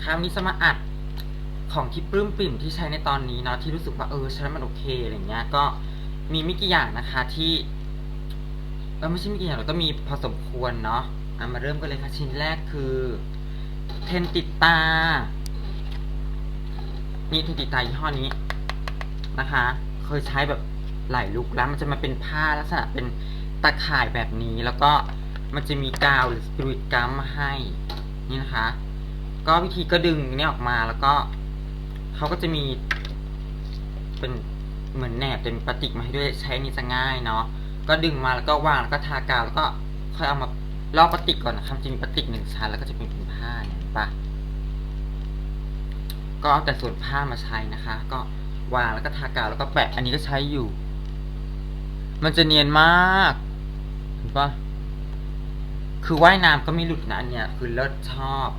นะคะวันนี้จะมาอัดของที่ปลื้มปิ่มที่ใช้ในตอนนี้เนาะที่รู้สึกว่าเออใช้มันโอเคอะไรเงี้ย ก็มีไม่กี่อย่างนะคะที่เออไม่ใช่ไม่กี่อย่างหรอกก็มีพอสมควรเนาะอะมาเริ่มกันเลยค่ะชิ้นแรกคือเทนติตา นี่เทนติตายี่ห้อนี้นะคะ เคยใช้แบบหลายลุกแล้วมันจะมาเป็นผ้าลักษณะเป็นตะข่ายแบบนี้แล้วก็มันจะมีกาวหรือสปริตกัมมาให้ นี่นะคะ ก็วิธีก็ดึงเนี่ยออกมาแล้วก็เขาก็จะมี เป็นเหมือนแหนบเป็นพลาสติกมาให้ด้วยใช้นี่จะง่ายเนาะก็ดึงมาแล้วก็วางแล้วก็ทากาวแล้วก็ค่อยเอามาลอกพลาสติกก่อนนะครับจะมีพลาสติกหนึ่งชั้นแล้วก็จะเป็นเป็นผ้าเนี่ยปะก็เอาแต่ส่วนผ้ามาใช้นะคะ ก็วางแล้วก็ทากาวแล้วก็แปะ อันนี้ก็ใช้อยู่ มันจะเนียนมากเห็นปะคือว่ายน้ำก็ไม่หลุดนะอันเนี่ยคือเลิศชอบ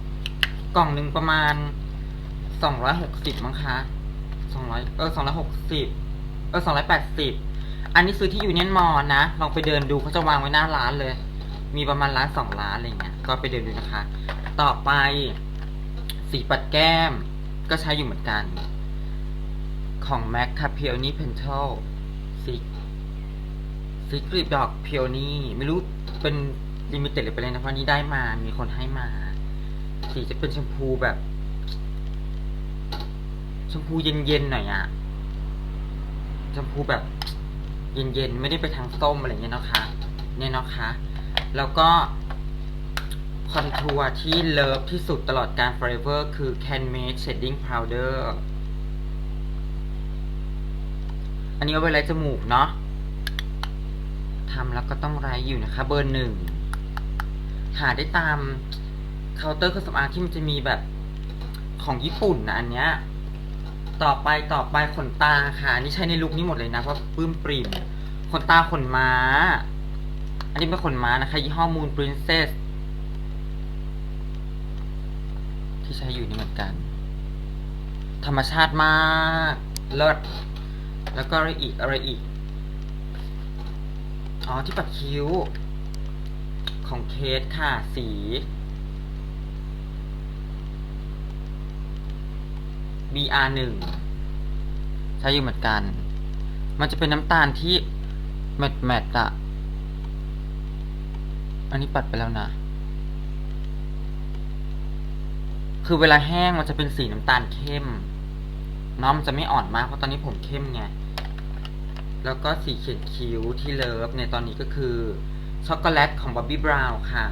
กล่องหนึ่งประมาณสองร้อยหกสิบมั้งคะสองร้อยเออสองร้อยหกสิบเออสองร้อยแปดสิบอันนี้ซื้อที่ยูเนียนมอลนะ ลองไปเดินดูเขาจะวางไว้หน้าร้านเลย มีประมาณร้านสองร้านอะไรเงี้ย ก็ไปเดินดูนะคะ ต่อไป สีปัดแก้ม ก็ใช้อยู่เหมือนกัน ของ MAC ค่ะ Peony Pentel สีสีกลีบดอก Peony ไม่รู้เป็นลิมิเต็ดหรือเป็นอะไรนะเพราะนี้ได้มามีคนให้มา สีจะเป็นชมพูแบบ ชมพูเย็นๆหน่อยอะชมพูแบบ เย็นๆไม่ได้ไปทางส้มอะไรเงี้ยนะคะเนี่ยนะคะ แล้วก็คอนทัวร์ที่เลิฟที่สุดตลอดการ forever คือ Can Make Shading Powder อันนี้เอาไว้ไล่จมูกเนาะทำแล้วก็ต้องไล่อยู่นะคะ เบอร์หนึ่ง หาได้ตาม เคาน์เตอร์เครื่องสำอางที่มันจะมีแบบของญี่ปุ่นนะอันเนี้ย ต่อไปต่อไปขนตาค่ะ นี่ใช้ในลุคนี้หมดเลยนะเพราะปลื้มปริ่มขนตาขนม้า อันนี้เป็นขนม้านะคะ ยี่ห้อมูนปรินเซสที่ใช้อยู่นี่เหมือนกัน ธรรมชาติมากเลิศแล้วก็อะไรอีกอะไรอีก อ๋อที่ปัดคิ้ว ของเคสค่ะสี BR หนึ่งใช้อยู่เหมือนกัน มันจะเป็นน้ำตาลที่แมตแมตอะอันนี้ปัดไปแล้วนะ คือเวลาแห้งมันจะเป็นสีน้ำตาลเข้มนาะมันจะไม่อ่อนมากเพราะตอนนี้ผมเข้มไง แล้วก็สีเขียนคิ้วที่เลิฟในตอนนี้ก็คือช็อกโกแลตของบ๊อบบี้บราวน์ค่ะ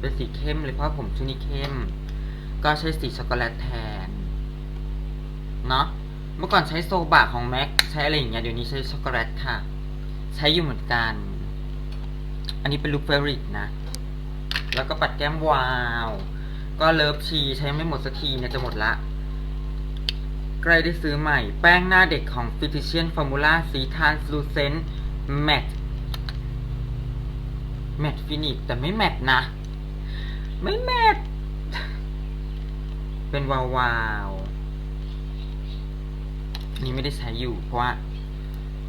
เป็นสีเข้มเลยเพราะผมช่วงนี้เข้ม ก็ใช้สีช็อกโกแลตแทน เนาะเมื่อก่อนใช้โซบะของแม็กใช้อะไรอย่างเงี้ยเดี๋ยวนี้ใช้ช็อกโกแลตค่ะ ใช้อยู่เหมือนกัน อันนี้เป็นลูกเฟรริตนะ แล้วก็ปัดแก้มวาว ก็เลิฟชีใช้ไม่หมดสักทีเนี่ยจะหมดละใกล้ได้ซื้อใหม่ แป้งหน้าเด็กของ f i t i c i a n Formula สีทานสลูเซนแมตแมตฟินิชแต่ไม่แมตนะ ไม่แมตเป็นวาวาวๆ นี้ไม่ได้ใช้อยู่ เพราะว่า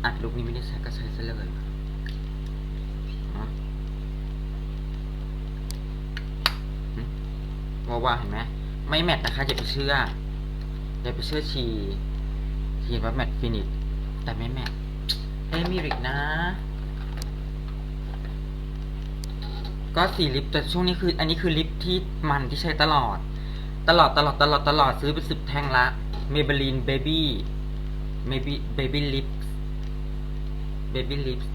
อัดลูกนี้ไม่ได้ใช้ก็ใช้ซะเลยเนอะหึวาวาเห็นไหมไม่แมตนะคะอย่าไปเชื่ออย่าไปเชื่อชีทีว่าแมตฟินิชแต่ไม่แมตเอ้ยมีอีกนะ ก็สีลิปแต่ช่วงนี้คือ อันนี้คือลิปที่มันที่ใช้ตลอด ตลอดตลอดตลอดตลอดซื้อไปสิบแท่งละ Maybelline Baby Baby Baby Lips Baby Lips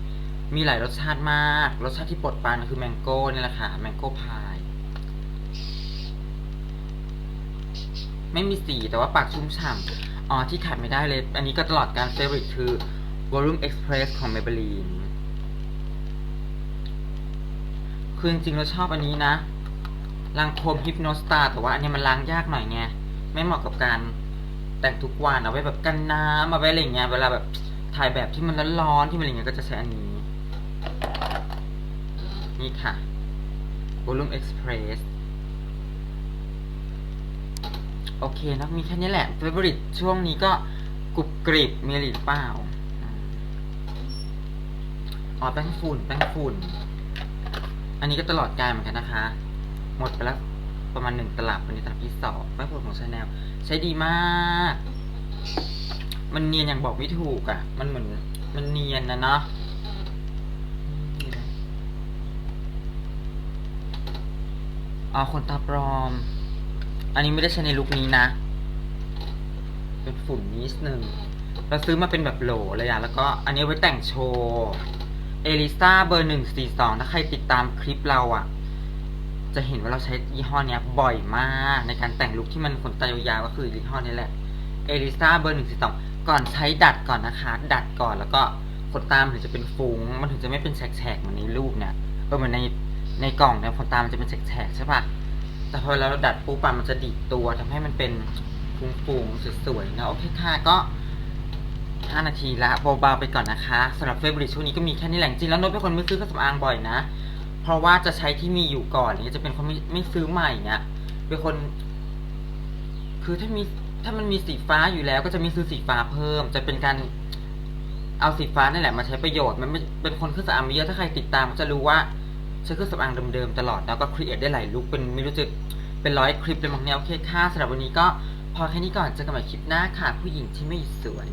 มีหลายรสชาติมาก รสชาติที่โปรดปรานคือแมงโก้นี่แหละค่ะ แมงโก้พาย ไม่มีสีแต่ว่าปากชุ่มฉ่ำอ๋อที่ขาดไม่ได้เลย อันนี้ก็ตลอดการเฟร i t คือ Volume Express ของ Maybelline คือจริงๆเราชอบอันนี้นะล้างโคมฮิปโนสตาแต่ว่าอันนี้มันล้างยากหน่อยไง ไม่เหมาะกับการ แต่งทุกวันเอาไว้แบบกันน้ำเอาไว้อะไรอย่างเงี้ยเวลาแบบถ่ายแบบที่มันร้อนๆที่มันอะไรเงี้ยก็จะใช้อันนี้ นี่ค่ะ Volume Express โอเคนะมีแค่นี้แหละ favorite ช่วงนี้ก็กรุบกริบมีหรือเปล่าอ๋อแป้งฝุ่นแป้งฝุ่น อันนี้ก็ตลอดการเหมือนกันนะคะ หมดไปแล้ว ประมาณหนึ่งตลับวันนี้ตลับที่สองแป้งฝุ่นของชาแนลใช้ดีมาก มันเนียนอย่างบอกไม่ถูกอะ่ะ มันเหมือน มันเนียนนะเนาะอ๋อขนตาปลอม อันนี้ไม่ได้ใช้ในลุคนี้นะ เป็นฝุ่นนิดนึงเราซื้อมาเป็นแบบโหลเลยอะแล้วก็อันนี้ไว้แต่งโชว์ เอลิซาเบอร์หนึ่งสี่สองถ้าใครติดตามคลิปเราอะ จะเห็นว่าเราใช้ยี่ห้อเนี้ยบ่อยมากในการแต่งลุคที่มันขนตายาวๆก็คือยี่ห้อนี้แหละเอลิซาเบอร์หนึ่งสี่สองก่อนใช้ดัดก่อนนะคะ ดัดก่อนแล้วก็ขนตามนถึงจะเป็นฟุง้งมันถึงจะไม่เป็นแฉกๆเหมือนในรูปเนี่ยเออเหมือนในในกล่องเนี่ยขนตามันจะเป็นแฉกๆใช่ปะแต่พอเราดัดปุ๊บอะมันจะดีดตัวทำให้มันเป็นฟุ้งๆสวยๆนะโอเคค่ะก็5นาทีละเบาๆไปก่อนนะคะสำหรับเฟเบริช่วงนี้ก็มีแค่นี้แหละจริงแล้วโน้ตเป็นคนไม่ซื้อเครื่องสำอางบ่อยนะ เพราะว่าจะใช้ที่มีอยู่ก่อนเงี้ยจะเป็นคนไม่ไม่ซื้อใหม่เนี่ยเป็นคน คือถ้ามีถ้ามันมีสีฟ้าอยู่แล้ว ก็จะไม่ซื้อสีฟ้าเพิ่ม จะเป็นการเอาสีฟ้านั่นแหละมาใช้ประโยชน์มันไม่เป็นคนเครื่องสำอางมาเยอะถ้าใครติดตามก็จะรู้ว่าใช้เครื่องสำอางเดิมๆตลอดแล้วก็ครีเอทได้หลายลุคเป็นไม่รู้จะเป็นร้อยคลิปเลยมั้งเนี่ยโอเคค่ะสำหรับวันนี้ก็พอแค่นี้ก่อนเจอกันใหม่คลิปหน้าค่ะ ผู้หญิงที่ไม่สวย